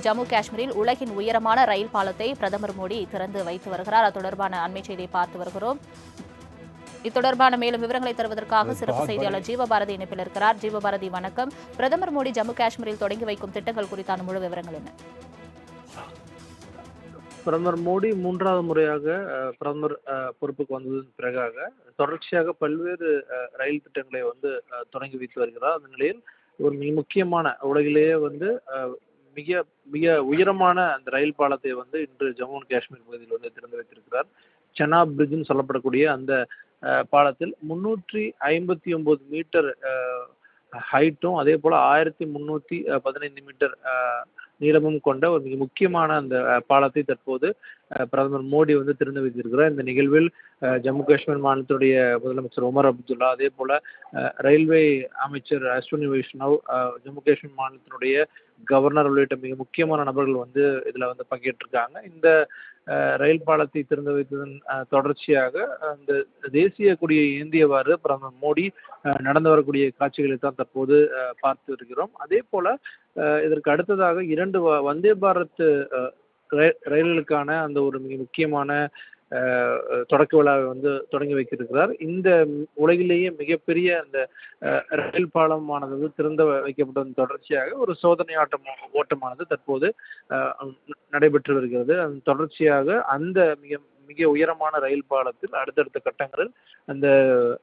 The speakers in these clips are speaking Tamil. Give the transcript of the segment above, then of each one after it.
ஜம்மு காஷ்மீரில் உலகின் உயரமான ரயில் பாலத்தை பிரதமர் மோடி திறந்து வைத்து வருகிறார். அது தொடர்பான அண்மை செய்தியை பார்த்து வருகிறோம். இது தொடர்பான மேலும் விவரங்களை தருவதற்காக சிறப்பு செய்தியாளர் ஜீவபாரதி இணைப்பில் இருக்கிறார். ஜீவபாரதி வணக்கம். பிரதமர் மோடி ஜம்மு காஷ்மீரில் தொடங்கி வைக்கும் திட்டங்கள் குறித்தான முழு விவரங்கள் என்ன? பிரதமர் மோடி மூன்றாவது முறையாக பிரதமர் அஹ், பொறுப்புக்கு வந்ததன் பிறகாக தொடர்ச்சியாக பல்வேறு அஹ், ரயில் திட்டங்களை வந்து தொடங்கி வைத்து வருகிறார். அந்த நிலையில் ஒரு மிக முக்கியமான உலகிலேயே வந்து மிக மிக உயரமான அந்த ரயில் பாலத்தை வந்து இன்று ஜம்மு அண்ட் காஷ்மீர் பகுதியில் வந்து திறந்து வைத்திருக்கிறார். செனாப் பிரிட்ஜ்னு சொல்லப்படக்கூடிய அந்த பாலத்தில் முன்னூற்றி ஐம்பத்தி ஒன்பது மீட்டர் ஹைட்டும் அதே போல ஆயிரத்தி முந்நூற்றி பதினைந்து மீட்டர் நீளமும் கொண்ட ஒரு மிக முக்கியமான அந்த பாலத்தை தற்போது பிரதமர் மோடி வந்து திறந்து வைத்திருக்கிறார். இந்த நிகழ்வில் ஜம்மு காஷ்மீர் மாநிலத்துடைய முதலமைச்சர் உமர் அப்துல்லா அதே போல ரயில்வே அமைச்சர் அஸ்வினி வைஷ்ணவ் ஜம்மு காஷ்மீர் மாநிலத்தினுடைய கவர்னர் உள்ளிட்ட மிக முக்கியமான நபர்கள் வந்து இதில் வந்து பங்கேற்றிருக்காங்க. இந்த ரயில் பாலத்தை திறந்து வைத்ததன் தொடர்ச்சியாக அந்த தேசிய கொடியை ஏந்தியவாறு பிரதமர் மோடி அஹ், நடந்து வரக்கூடிய காட்சிகளை தான் தற்போது பார்த்து வருகிறோம் அதே போல அஹ், இதற்கு அடுத்ததாக இரண்டு வ- வந்தே பாரத் ரயில் ரயில்களுக்கான அந்த ஒரு மிக முக்கியமான தொடக்க விழாவை வந்து தொடங்கி வைத்திருக்கிறார். இந்த உலகிலேயே மிகப்பெரிய அந்த ரயில் பாலமானது வந்து திறந்து வைக்கப்பட்டதன் தொடர்ச்சியாக ஒரு சோதனை ஆட்டம் ஓட்டமானது தற்போது நடைபெற்று வருகிறது. அதன் தொடர்ச்சியாக அந்த மிக மிக உயரமான ரயில் பாலத்தில் அடுத்தடுத்த கட்டங்களில் அந்த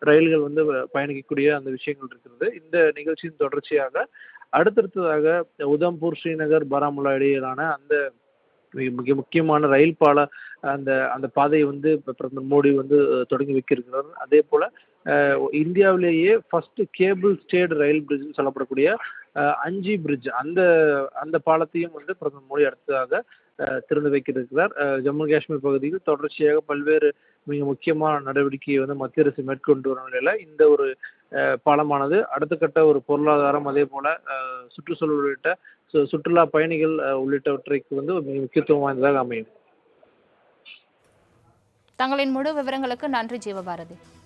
ரயில்கள் வந்து பயணிக்கக்கூடிய அந்த விஷயங்கள் இருக்கிறது. இந்த நிகழ்ச்சியின் தொடர்ச்சியாக அடுத்தடுத்ததாக உதம்பூர் ஸ்ரீநகர் பாராமுல்லா இடையிலான அந்த மிக மிக முக்கியமான ரயில் பால அந்த அந்த பாதையை வந்து பிரதமர் மோடி வந்து தொடங்கி வைக்கிறார் அதே போல இந்தியாவிலேயே ஃபர்ஸ்ட் கேபிள் ஸ்டேட் ரயில் பிரிட்ஜ்னு சொல்லப்படக்கூடிய அஞ்சு அஞ்சி பிரிட்ஜ் அந்த அந்த பாலத்தையும் வந்து பிரதமர் மோடி அடுத்ததாக திறந்து வைக்கிறார் இருக்கிறார் ஜம்மு காஷ்மீர் பகுதியில் தொடர்ச்சியாக பல்வேறு மிக முக்கியமான நடவடிக்கையை வந்து மத்திய அரசு மேற்கொண்டு வரும் நிலையில இந்த ஒரு பாலமானது. அடுத்த கட்ட ஒரு பொருளாதாரம் அதே போல் சுற்றுச்சூழல் உள்ளிட்ட சு- சுற்றுலா பயணிகள் உள்ளிட்டவற்றைக்கு வந்து மிக முக்கியத்துவம் வாய்ந்ததாக அமையும். தங்களின் முழு விவரங்களுக்கு நன்றி ஜீவபாரதி.